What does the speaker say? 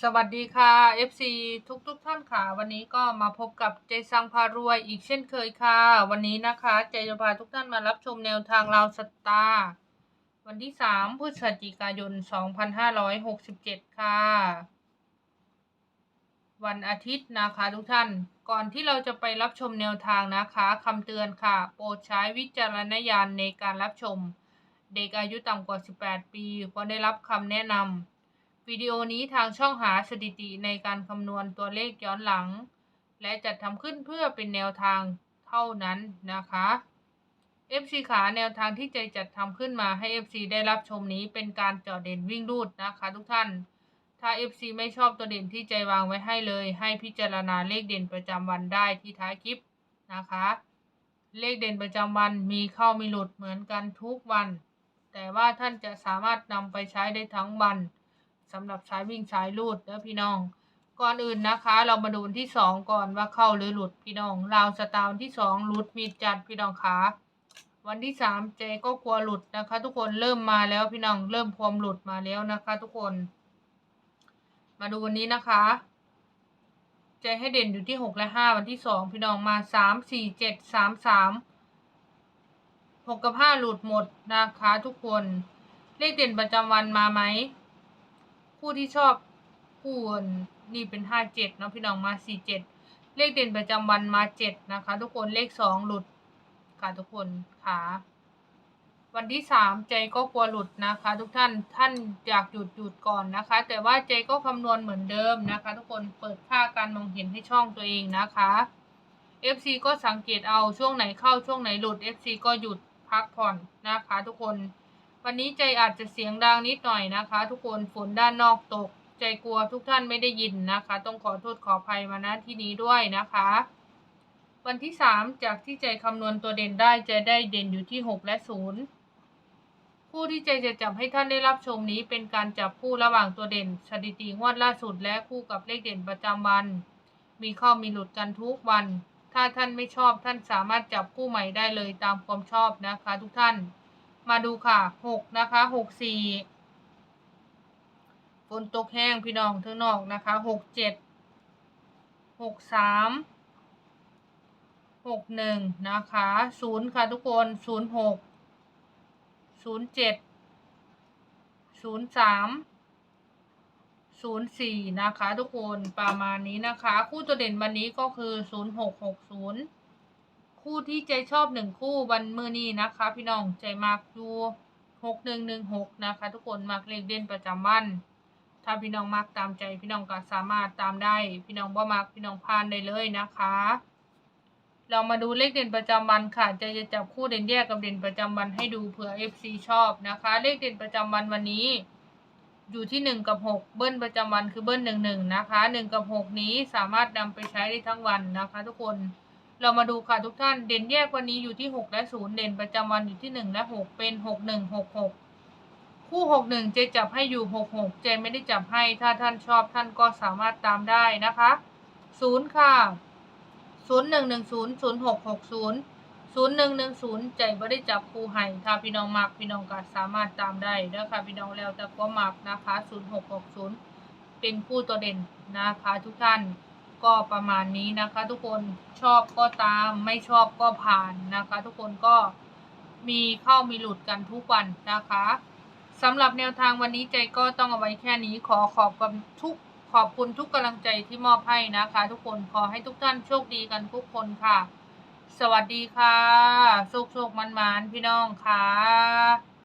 สวัสดีค่ะ FC ทุกทุกๆท่านค่ะ วันนี้ก็มาพบกับเจสังพารวยอีกเช่นเคยค่ะ วันนี้นะคะเจจะพาทุกท่านมารับชมแนวทางราวสตาร์วันที่ 3 พฤศจิกายน 2567 ค่ะ วันอาทิตย์นะคะทุกท่านก่อนที่เราจะไปรับชมแนวทางนะคะคำเตือนค่ะ โปรดใช้วิจารณญาณในการรับชม เด็กอายุต่ำกว่า 18 ปีควรได้รับคำแนะนำ วิดีโอนี้ทางช่องหาสถิติในการคำนวณตัวเลขย้อนหลัง และจัดทำขึ้นเพื่อเป็นแนวทางเท่านั้นนะคะ FC ขาแนวทางที่ใจจัดทำขึ้นมาให้ FC ได้รับชมนี้เป็นการเจาะเด่นวิ่งรูดนะคะทุกท่าน ถ้า FC ไม่ชอบตัวเด่นที่ใจวางไว้ให้เลย ให้พิจารณาเลขเด่นประจำวันได้ที่ท้ายคลิปนะคะ เลขเด่นประจำวันมีเข้ามีหลุดเหมือนกันทุกวัน แต่ว่าท่านจะสามารถนำไปใช้ได้ทั้งวัน สำหรับสายวิ่งสายรูดเด้อพี่น้อง ก่อนอื่นนะคะ เรามาดูที่สองก่อนว่าเข้าหรือหลุดพี่น้องราวสตาร์ที่สองหลุดมีจัดพี่น้องขาวันที่สามเจก็กลัวหลุดนะคะ ทุกคนเริ่มมาแล้วพี่น้องเริ่มพรมหลุดมาแล้วนะคะ ทุกคน มาดูวันนี้นะคะเจให้เด่นอยู่ที่หกและห้าวันที่สองพี่น้องมาสามสี่เจ็ดสามสามหกกับห้าหลุดหมดนะคะทุกคน เลขเด่นประจำวันมาไหม ผู้ที่ชอบผู้อื่นนี่เป็นห้าเจ็ดเนาะพี่น้องมาสี่เจ็ดเลขเด่นประจำวันมาเจ็ดนะคะ ทุกคนเลขสองหลุดค่ะทุกคนค่ะวันที่สามใจก็กลัวหลุดนะคะ ทุกท่านท่านอยากหยุดหยุดก่อนนะคะ แต่ว่าใจก็คำนวณเหมือนเดิมนะคะ ทุกคนเปิดค่าการมองเห็นให้ช่องตัวเองนะคะ FC ก็สังเกตเอาช่วงไหนเข้าช่วงไหนหลุด FC ก็หยุดพักผ่อนนะคะ ทุกคน วันนี้ใจอาจจะเสียงดังนิดหน่อยนะคะ ทุกคนฝนด้านนอกตก ใจกลัวทุกท่านไม่ได้ยินนะคะ ต้องขอโทษขออภัยมาณที่นี้ด้วยนะคะ วันที่สามจากที่ใจคำนวณตัวเด่นได้ใจได้เด่นอยู่ที่หกและศูนย์คู่ที่ใจจะจับให้ท่านได้รับชมนี้ เป็นการจับคู่ระหว่างตัวเด่น สถิติงวดล่าสุด และคู่กับเลขเด่นประจำวัน มีเข้ามีหลุดกันทุกวัน ถ้าท่านไม่ชอบท่านสามารถจับคู่ใหม่ได้เลยตามความชอบนะคะ ทุกท่าน มาดูค่ะหกนะคะหกสี่ฝนตกแห้งพี่น้องทั้งนอกนะคะหกเจ็ดหกสามหกหนึ่งนะคะศูนย์ค่ะทุกคนศูนย์หกศูนย์เจ็ดศูนย์สามศูนย์สี่นะคะ ทุกคนประมาณนี้นะคะ คู่ตัวเด่นวันนี้ก็คือศูนย์หกหกศูนย์ คู่ที่ใจชอบหนึ่งคู่วันมือนี้นะคะ พี่น้องใจมากดูหกหนึ่งหนึ่งหกนะคะ ทุกคนมักเลขเด่นประจำวันถ้าพี่น้องมักตามใจพี่น้องก็สามารถตามได้ พี่น้องบ่มักพี่น้องพานได้เลยนะคะ เรามาดูเลขเด่นประจำวันค่ะใจจะจับคู่เด่นแยกกับเด่นประจำวันให้ดูเผื่อ FC ชอบนะคะ เลขเด่นประจำวันวันนี้ อยู่ที่หนึ่งกับหกเบิ้ลประจำวันคือเบิ้ลหนึ่งหนึ่งนะคะหนึ่งกับหกนี้สามารถนำไปใช้ได้ทั้งวันนะคะ ทุกคน เรามาดูค่ะทุกท่าน เด่นแยกวันนี้อยู่ที่หกและศูนย์เด่นประจำวันอยู่ที่หนึ่งและหกเป็นหกหนึ่งหกหกคู่หกหนึ่งเจจับให้อยู่หกหกเจไม่ได้จับให้ ถ้าท่านชอบท่านก็สามารถตามได้นะคะศูนย์ค่ะศูนย์หนึ่งหนึ่งศูนย์ศูนย์หกหกศูนย์ศูนย์หนึ่งหนึ่งศูนย์ใจไม่ได้จับคู่ให้ถ้าพี่น้องมักพี่น้องก็สามารถตามได้เด้อค่ะพี่น้องแล้วแต่ก็มักนะคะศูนย์หกหกศูนย์เป็นคู่ตัวเด่นนะคะทุกท่าน ก็ประมาณนี้นะคะ ทุกคนชอบก็ตามไม่ชอบก็ผ่านนะคะ ทุกคนก็มีเข้ามีหลุดกันทุกวันนะคะสำหรับแนวทางวันนี้ใจก็ต้องเอาไว้แค่นี้ขอขอบคุณทุกขอบคุณทุกกำลังใจที่มอบให้นะคะ ทุกคนขอให้ทุกท่านโชคดีกันทุกคนค่ะ สวัสดีค่ะโชคโชคมันมันพี่น้องค่ะ